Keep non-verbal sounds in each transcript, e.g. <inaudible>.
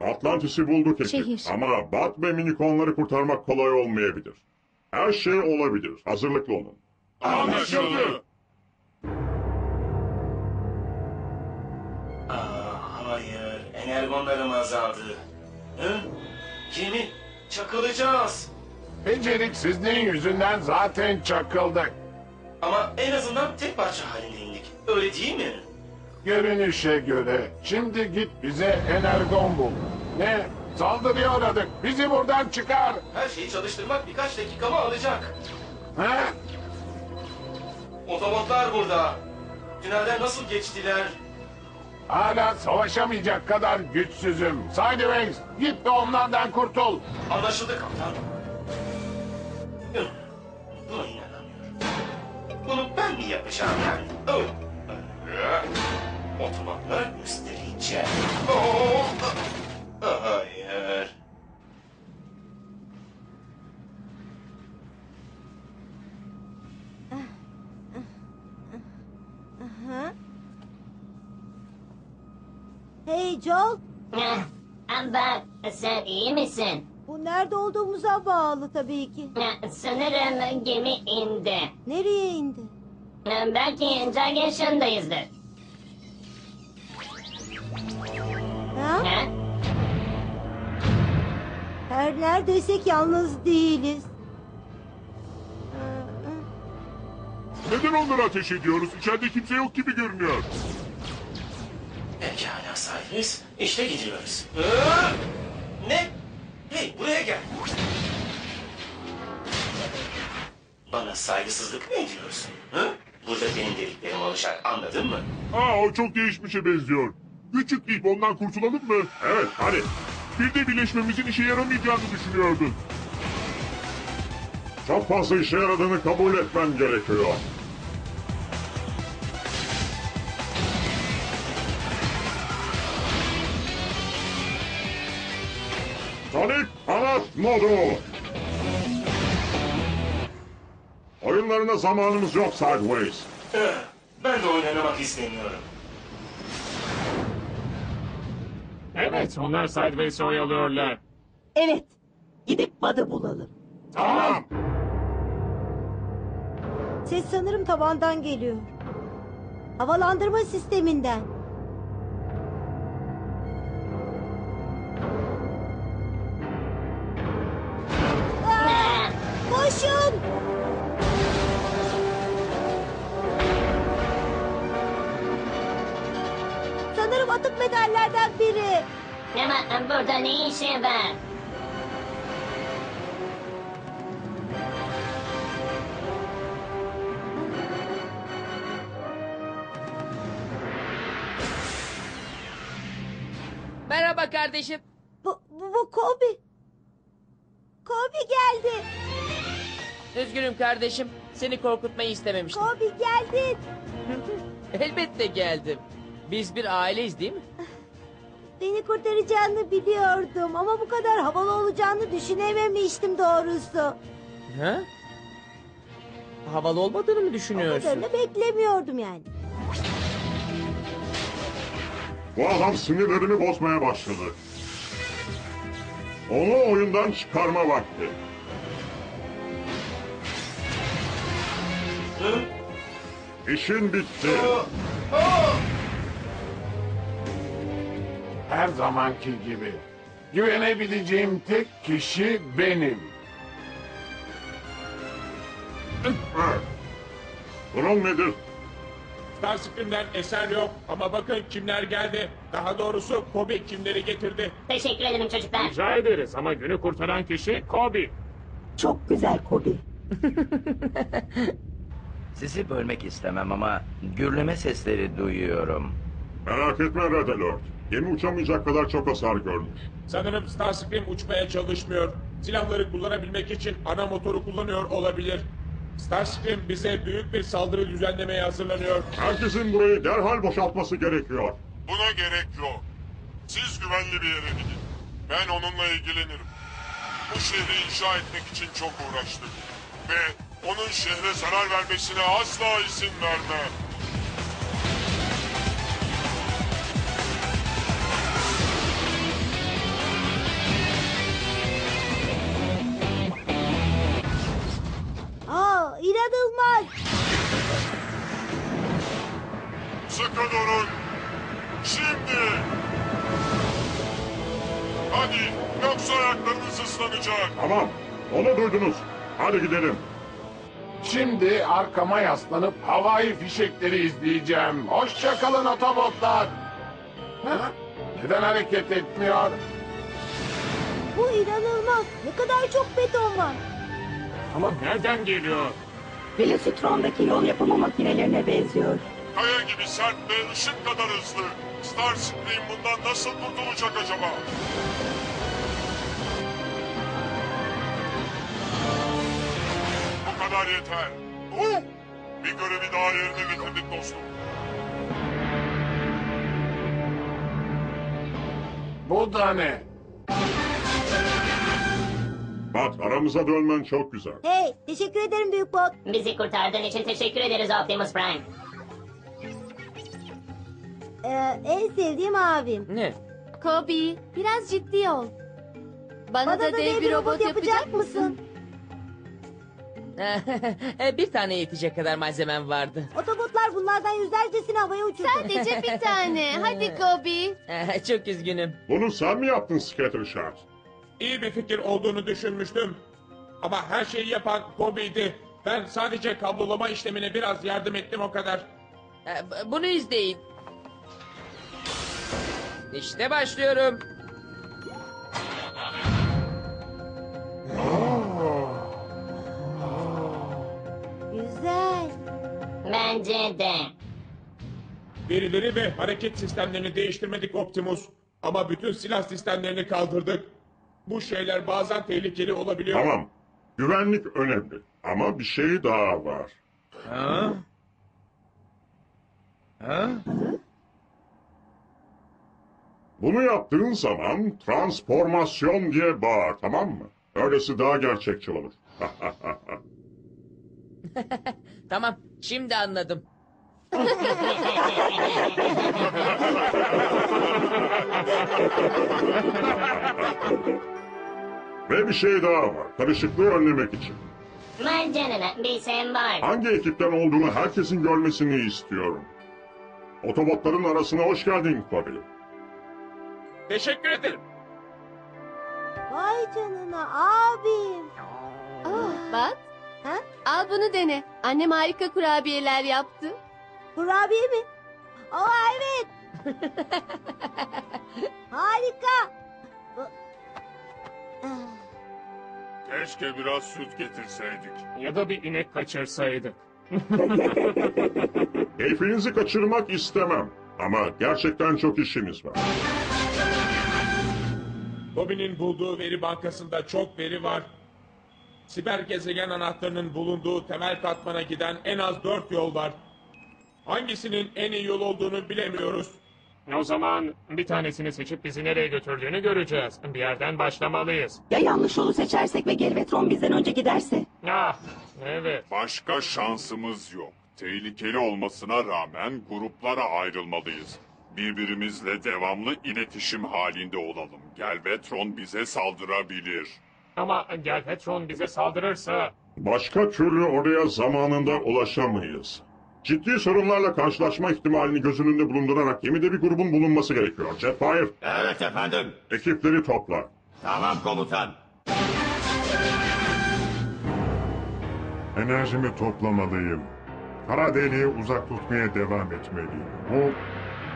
Atlantis'i bulduk ekip. Şehir. Ama Bat ve minikonları kurtarmak kolay olmayabilir. Her şey olabilir. Hazırlıklı olun. Anlaşıldı. Aa, hayır, energonlarım azaldı. Hı? Kimi? Çakılacağız. Beceriksizliğin yüzünden zaten çakıldık. Ama en azından tek parça halinde indik. Öyle değil mi? Görünüşe göre şimdi git bize energon bul. Ne? Saldırıya uğradık. Bizi buradan çıkar. Her şeyi çalıştırmak birkaç dakikamı alacak. Ha? Otobotlar burada. Tünelden nasıl geçtiler? Hala savaşamayacak kadar güçsüzüm. Sideways git de onlardan kurtul. Anlaşıldı kaptan. Buna inanamıyorum. Bunu ben mi yapacağım yani? Otobotlara göstereceğim. Oh. Hayır. Hey Joel, Bak, sen iyi misin? bu nerede olduğumuza bağlı tabii ki. Eh, Sanırım gemi indi. Nereye indi? Eh, Belki Jargenshon'dayızdır. Ha? Ha? Her neredeysek yalnız değiliz. Neden onlara ateş ediyoruz? İçeride kimse yok gibi görünüyor. Pekala sahibiz. İşte gidiyoruz. Ne? Hey buraya gel. Bana saygısızlık mı ediyorsun? Hı? Burada benim dediklerim olacak anladın mı? Aa o çok değişmişe benziyor. Küçük deyip ondan kurtulalım mı? Evet hadi. Bir de birleşmemizin işe yaramayacağını düşünüyordun. Çok fazla işe yaradığını kabul etmen gerekiyor. Sonic kanat modu. Oyunlarına zamanımız yok Sideways. Hı, Ben de oynamak istemiyorum. Evet, onlar Sideways'i oyalıyorlar. Evet. Gidip Bud'ı bulalım. Tamam. Ses sanırım tavandan geliyor. Havalandırma sisteminden. Atık metallerden biri. Ama burada ne işi var? Merhaba kardeşim. Bu, bu, bu Kobe. Kobe geldi. Üzgünüm kardeşim. Seni korkutmayı istememiştim. Kobe geldin. <laughs> Elbette geldim. Biz bir aileyiz değil mi? Beni kurtaracağını biliyordum ama bu kadar havalı olacağını düşünememiştim doğrusu. Ha? Havalı olmadığını mı O düşünüyorsun? kadarını beklemiyordum yani. Bu adam sinirlerimi bozmaya başladı. Onu oyundan çıkarma vakti. Hı? İşin bitti. Her zamanki gibi. Güvenebileceğim tek kişi benim. Durum nedir? Starscream'den eser yok ama bakın kimler geldi. Daha doğrusu Kobe kimleri getirdi. Teşekkür ederim çocuklar. Rica ederiz ama günü kurtaran kişi Kobe. Çok güzel Kobe. <laughs> Sizi bölmek istemem ama gürleme sesleri duyuyorum. Merak etme Red Alert. Gemi uçamayacak kadar çok hasar görmüş. Sanırım Starscream uçmaya çalışmıyor. Silahları kullanabilmek için ana motoru kullanıyor olabilir. Starscream bize büyük bir saldırı düzenlemeye hazırlanıyor. Herkesin burayı derhal boşaltması gerekiyor. Buna gerek yok. Siz güvenli bir yere gidin. Ben onunla ilgilenirim. Bu şehri inşa etmek için çok uğraştık. Ve onun şehre zarar vermesine asla izin vermem. Tamam. Onu duydunuz. Hadi gidelim. Şimdi arkama yaslanıp havai fişekleri izleyeceğim. Hoşça kalın otobotlar. Ha? Neden hareket etmiyor? Bu inanılmaz. Ne kadar çok beton var. Ama nereden geliyor? Velocitron'daki yol yapımı makinelerine benziyor. Kaya gibi sert ve ışık kadar hızlı. Starscream bundan nasıl kurtulacak acaba? Kadar yeter. Uh! Bir görevi daha yerine getirdik dostum. Bu da ne? Bak aramıza dönmen çok güzel. Hey, teşekkür ederim Büyük Bot. Bizi kurtardığın için teşekkür ederiz Optimus Prime. Ee, en sevdiğim abim. Ne? Kobi, biraz ciddi ol. Bana, Bana da, dev bir robot yapacak mısın? E, <laughs> bir tane yetecek kadar malzemem vardı. Otobotlar bunlardan yüzlercesini havaya uçurdu. Sadece bir tane. <laughs> Hadi Kobi. E, Çok üzgünüm. Bunu sen mi yaptın Scattershot? İyi bir fikir olduğunu düşünmüştüm. Ama her şeyi yapan Kobe'ydi. Ben sadece kablolama işlemine biraz yardım ettim o kadar. E, Bunu izleyin. İşte başlıyorum. Bence de. Verileri ve hareket sistemlerini değiştirmedik Optimus. Ama bütün silah sistemlerini kaldırdık. Bu şeyler bazen tehlikeli olabiliyor. Tamam. Güvenlik önemli. Ama bir şey daha var. Ha? Ha? Bunu yaptığın zaman transformasyon diye bağır tamam mı? Öylesi daha gerçekçi olur. <laughs> <laughs> Tamam, şimdi anladım. Ve bir şey daha var. Karışıklığı önlemek için. Vay canına bir sembol. Hangi ekipten olduğunu herkesin görmesini istiyorum. Otobotların arasına hoş geldin Kobi. Teşekkür ederim. Vay canına abim. Oh, bak. Ha? Al bunu dene. Annem harika kurabiyeler yaptı. Kurabiye mi? Aa evet. <laughs> Harika. Keşke biraz süt getirseydik. Ya da bir inek kaçırsaydık. <laughs> Keyfinizi kaçırmak istemem. Ama gerçekten çok işimiz var. Kobe'nin bulduğu veri bankasında çok veri var. Siber gezegen anahtarının bulunduğu temel katmana giden en az dört yol var. Hangisinin en iyi yol olduğunu bilemiyoruz. O zaman bir tanesini seçip bizi nereye götürdüğünü göreceğiz. Bir yerden başlamalıyız. Ya yanlış yolu seçersek ve Galvatron bizden önce giderse? Ah, evet. Başka şansımız yok. Tehlikeli olmasına rağmen gruplara ayrılmalıyız. Birbirimizle devamlı iletişim halinde olalım. Galvatron bize saldırabilir. Ama Galvatron bize saldırırsa... Başka türlü oraya zamanında ulaşamayız. Ciddi sorunlarla karşılaşma ihtimalini göz önünde bulundurarak gemide bir grubun bulunması gerekiyor. Jetfire, Evet efendim. ekipleri topla. Tamam komutan. Enerjimi toplamalıyım. Kara deliği uzak tutmaya devam etmeliyim. Bu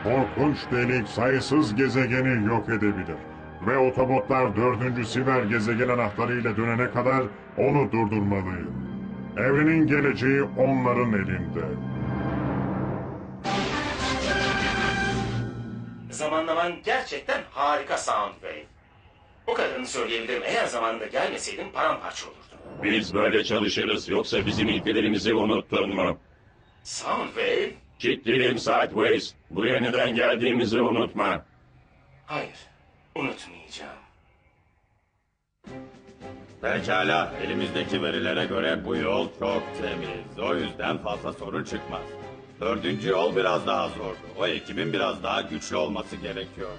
korkunç delik sayısız gezegeni yok edebilir. Ve otobotlar dördüncü siber gezegen anahtarıyla dönene kadar onu durdurmalıyım. Evrenin geleceği onların elinde. Zamanlaman gerçekten harika Soundwave. O kadarını söyleyebilirim. Eğer zamanında gelmeseydin paramparça olurdun. Biz böyle çalışırız yoksa bizim ilkelerimizi unuttun mu? Soundwave? Kitlerim Sideways. Buraya neden geldiğimizi unutma. Hayır. Unutmayacağım. Pekala, elimizdeki verilere göre bu yol çok temiz. O yüzden fazla sorun çıkmaz. Dördüncü yol biraz daha zordu. O ekibin biraz daha güçlü olması gerekiyor.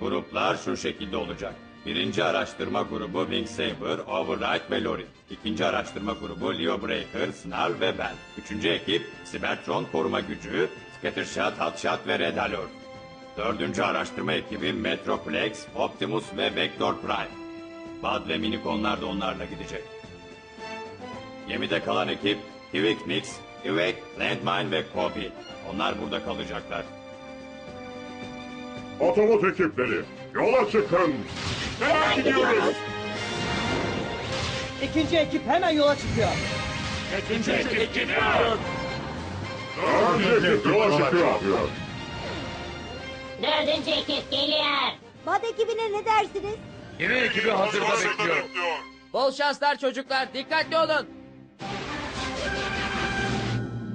Gruplar şu şekilde olacak. Birinci araştırma grubu Wing Saber, Override ve Lorin. İkinci araştırma grubu Leo Breaker, Snar ve ben. Üçüncü ekip Cybertron koruma gücü, Scattershot, Hotshot ve Red Alert. Dördüncü araştırma ekibi Metroplex, Optimus ve Vector Prime. Bud ve Miniconlar da onlarla gidecek. Gemide kalan ekip Hivik Nix, Hivek, Landmine ve Kobe. Onlar burada kalacaklar. Otobot ekipleri, yola çıkın. Hemen gidiyoruz. İkinci ekip hemen yola çıkıyor. Üçüncü ekip gidiyor. Dördüncü ekip yola çıkıyor. Dördüncü ekip geliyor. Bad ekibine ne dersiniz? Yine ekibi hazırda bekliyor. Bol şanslar çocuklar. Dikkatli olun.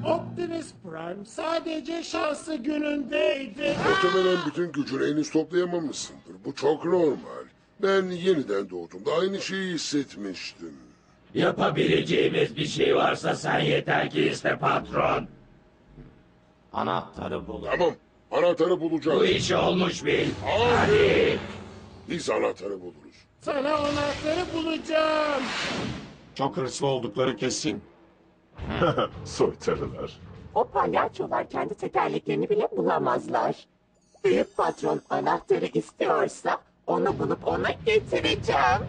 Optimus Prime sadece şansı günündeydi. Muhtemelen bütün gücünü henüz toplayamamışsındır. Bu çok normal. Ben yeniden doğduğumda aynı şeyi hissetmiştim. Yapabileceğimiz bir şey varsa sen yeter ki iste patron. Anahtarı bulun. Tamam, anahtarı bulacağız. Bu iş olmuş bil. Hadi. Biz anahtarı buluruz. Sana anahtarı bulacağım. Çok hırslı oldukları kesin. <laughs> Soytarılar. O palyaçolar kendi tekerleklerini bile bulamazlar. Büyük patron anahtarı istiyorsa onu bulup ona getireceğim.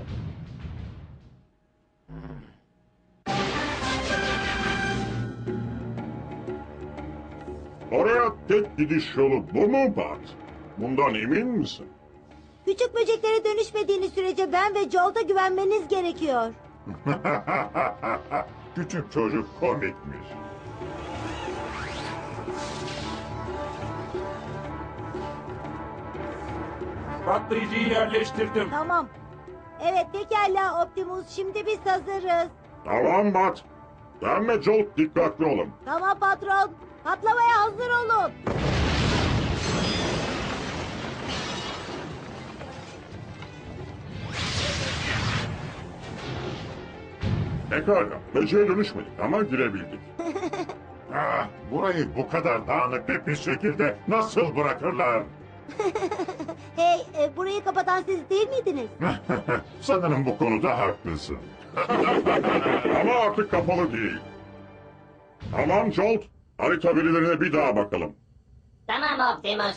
Oraya tek gidiş yolu bu mu Bart? Bundan emin misin? Küçük böceklere dönüşmediğiniz sürece ben ve Joel'da güvenmeniz gerekiyor. <laughs> Küçük çocuk komikmiş. Patlayıcıyı yerleştirdim. Tamam. Evet pekala Optimus şimdi biz hazırız. Tamam Bart. Sen ve Joel dikkatli olun. Tamam patron. Patlamaya hazır olun. Pekala. Böceğe dönüşmedik ama girebildik. <laughs> ah, burayı bu kadar dağınık bir pis şekilde nasıl bırakırlar? <laughs> Hey e, burayı kapatan siz değil miydiniz? <laughs> Sanırım bu konuda haklısın. Ama artık kapalı değil. Tamam Jolt. Harita verilerine bir daha bakalım. Tamam Optimus.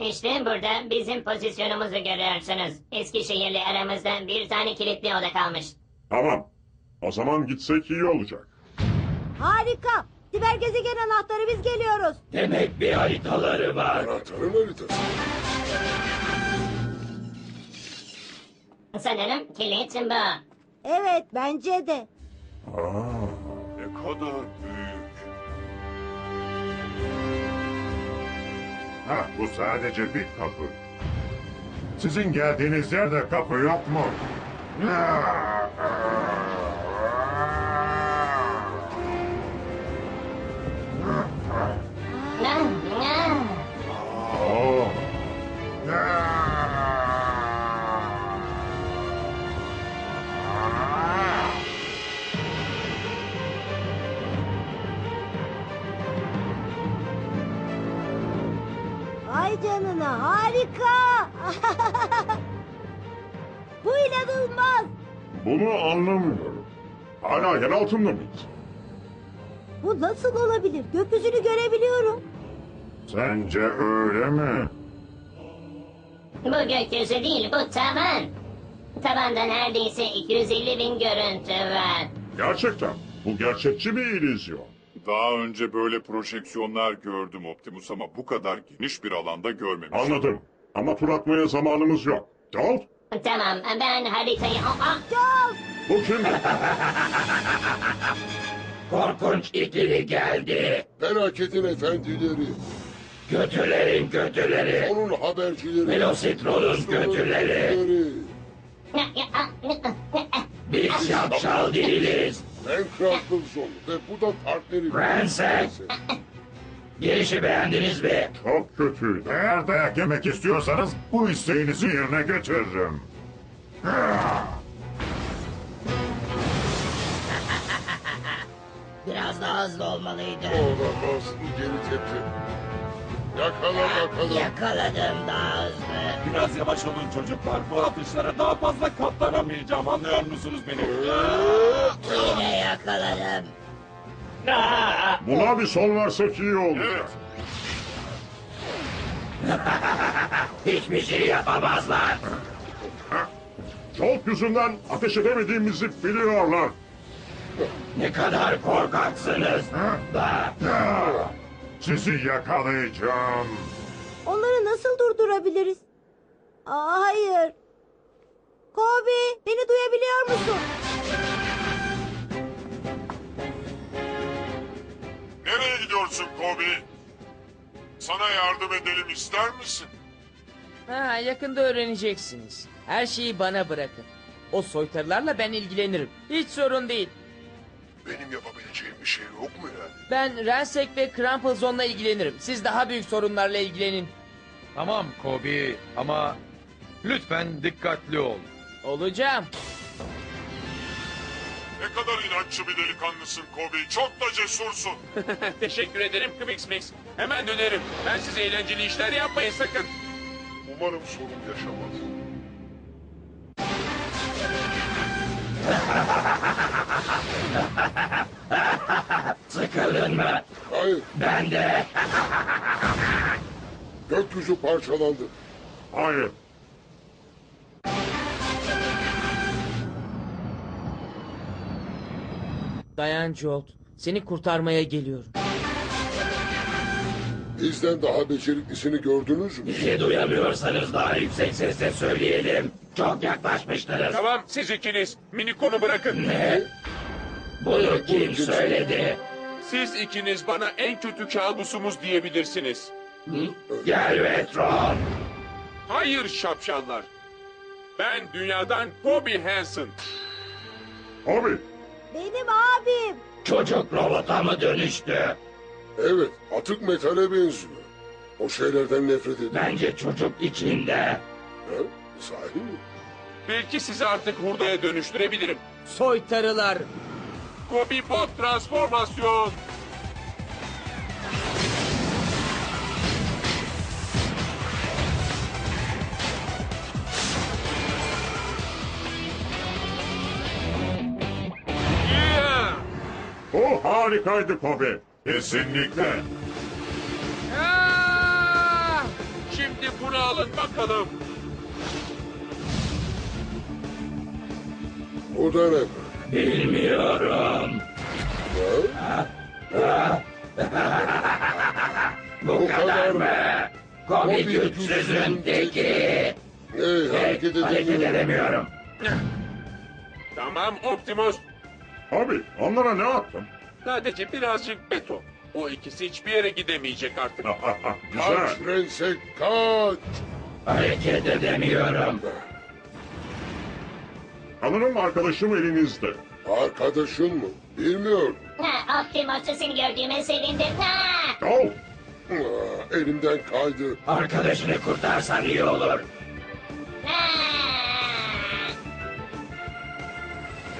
İşte burada bizim pozisyonumuzu görüyorsunuz. Eskişehir'le aramızda bir tane kilitli oda kalmış. Tamam. O zaman gitsek iyi olacak. Harika. Siber gezegen anahtarı biz geliyoruz. Demek bir haritaları var. Anahtarın haritası. Sanırım kilit bu. Evet bence de. Aa, kadar büyük. ha, bu sadece bir kapı. Sizin geldiğiniz yerde kapı yok mu? Ne? Hala yer altında mıyız? Bu nasıl olabilir? Gökyüzünü görebiliyorum. Sence öyle mi? Bu gökyüzü değil bu tavan. Tavanda neredeyse 250 bin görüntü var. Gerçekten. Bu gerçekçi bir illüzyon. Daha önce böyle projeksiyonlar gördüm Optimus ama bu kadar geniş bir alanda görmemiştim. Anladım. Ama tur atmaya zamanımız yok. Jolt, Tamam ben haritayı... Aa, Joel. Bu kim? <laughs> Korkunç ikili geldi. Felaketin efendileri. Kötülerin kötüleri. Onun habercileri. Velocitron'un kötüleri. Biz şapşal değiliz. Ben Kral Kılzon ve bu da partnerim. Prenses. Girişi beğendiniz mi? Çok kötü. Eğer dayak yemek istiyorsanız bu isteğinizi yerine getiririm. Biraz daha hızlı olmalıydı. Olamaz. Geri tepki. Yakala bakalım. Yakaladım daha hızlı. Biraz yavaş olun çocuklar. Bu atışlara daha fazla katlanamayacağım. Anlıyor musunuz beni? Yine yakaladım. Buna bir son versek iyi olacak. <laughs> Hiçbir şey yapamazlar. Çok yüzünden ateş edemediğimizi biliyorlar. Ne kadar korkaksınız. Sizi yakalayacağım. Onları nasıl durdurabiliriz? Aa, hayır. Kobi beni duyabiliyor musun? Nereye gidiyorsun Kobi? Sana yardım edelim ister misin? Ha, yakında öğreneceksiniz. Her şeyi bana bırakın. O soytarılarla ben ilgilenirim. Hiç sorun değil. Benim yapabileceğim bir şey yok mu yani? Ben Rensek ve Crumplezon'la ilgilenirim. Siz daha büyük sorunlarla ilgilenin. Tamam Kobi ama lütfen dikkatli ol. Olacağım. Ne kadar inatçı bir delikanlısın Kobi. Çok da cesursun. <laughs> Teşekkür ederim Kmix Mix. Hemen dönerim. Ben size eğlenceli işler yapmayın sakın. Umarım sorun yaşamaz. <laughs> <laughs> Sıkıldın mı? Hayır, Ben de. <laughs> gökyüzü parçalandı. Hayır. Dayan Jolt. Seni kurtarmaya geliyorum. Bizden daha beceriklisini gördünüz mü? Bizi duyamıyorsanız daha yüksek sesle söyleyelim. Çok yaklaşmıştınız. Tamam siz ikiniz. Minikonu bırakın. Ne? Bunu kim söyledi? Siz ikiniz bana en kötü kabusumuz diyebilirsiniz. Gel Vetron. Hayır şapşallar. Ben dünyadan Kobe Hansen. Abi, Benim abim. Çocuk robota mı dönüştü? Evet, atık metale benziyor. O şeylerden nefret ediyor. Bence çocuk içinde. Ha? Sahi mi? Belki sizi artık hurdaya dönüştürebilirim. Soytarılar. Kobe Bot transformasyon. Yeah! bu harikaydı Kobi. Kesinlikle. Ah! Şimdi bunu alın bakalım. O da ne? be? Bilmiyorum. Bu kadar mı? Kobi güçsüzün teki. Hey, hareket Hareket edemiyorum. edemiyorum. Tamam Optimus. Abi, onlara ne yaptın? Sadece birazcık beton. O ikisi hiçbir yere gidemeyecek artık. Güzel. Kaç Rensek, kaç! Hareket edemiyorum. Sanırım arkadaşım elinizde. Arkadaşın mı? Bilmiyorum. Ha, Optimus'u seni gördüğüme sevindim. Ha! Al. Aa, elimden kaydı. Arkadaşını kurtarsan iyi olur. Ha!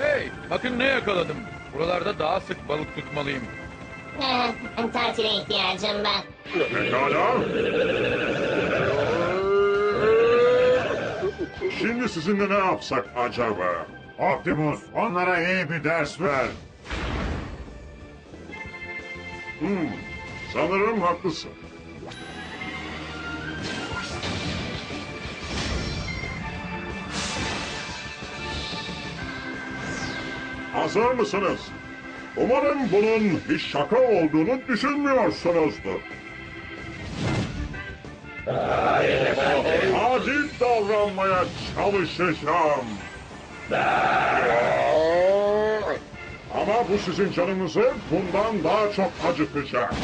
Hey bakın ne yakaladım. Buralarda daha sık balık tutmalıyım. Ha, Tatile ihtiyacım var. Pekala. Şimdi sizinle ne yapsak acaba? Optimus, onlara iyi bir ders ver. Hmm, sanırım haklısın. Hazır mısınız? Umarım bunun bir şaka olduğunu düşünmüyorsunuzdur. Adil davranmaya çalışacağım. Ama bu sizin canınızı bundan daha çok acıtacak.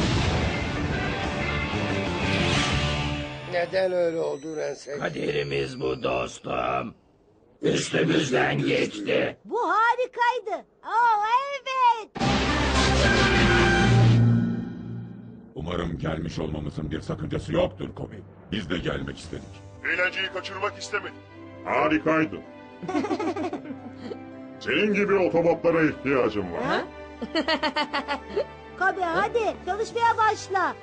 Neden öyle oldu Rensek? Kaderimiz bu dostum. Üstümüzden geçti. Bu harikaydı. Oh evet. Umarım gelmiş olmamızın bir sakıncası yoktur Kobi. Biz de gelmek istedik. eğlenceyi kaçırmak istemedim. Harikaydı. <laughs> Senin gibi otobotlara ihtiyacım var. <laughs> Kobi hadi çalışmaya başla.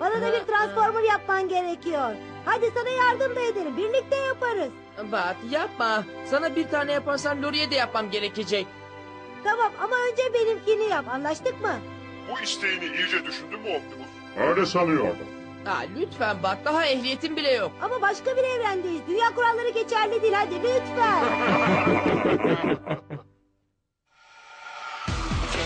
Bana da bir transformer yapman gerekiyor. Hadi sana yardım da ederim. Birlikte yaparız. Bat yapma. Sana bir tane yaparsam Lori'ye de yapmam gerekecek. Tamam ama önce benimkini yap. Anlaştık mı? Bu isteğini iyice düşündün mü Optimus? Öyle sanıyordum. Ha, lütfen bak daha ehliyetim bile yok. Ama başka bir evrendeyiz. Dünya kuralları geçerli değil hadi lütfen. <laughs>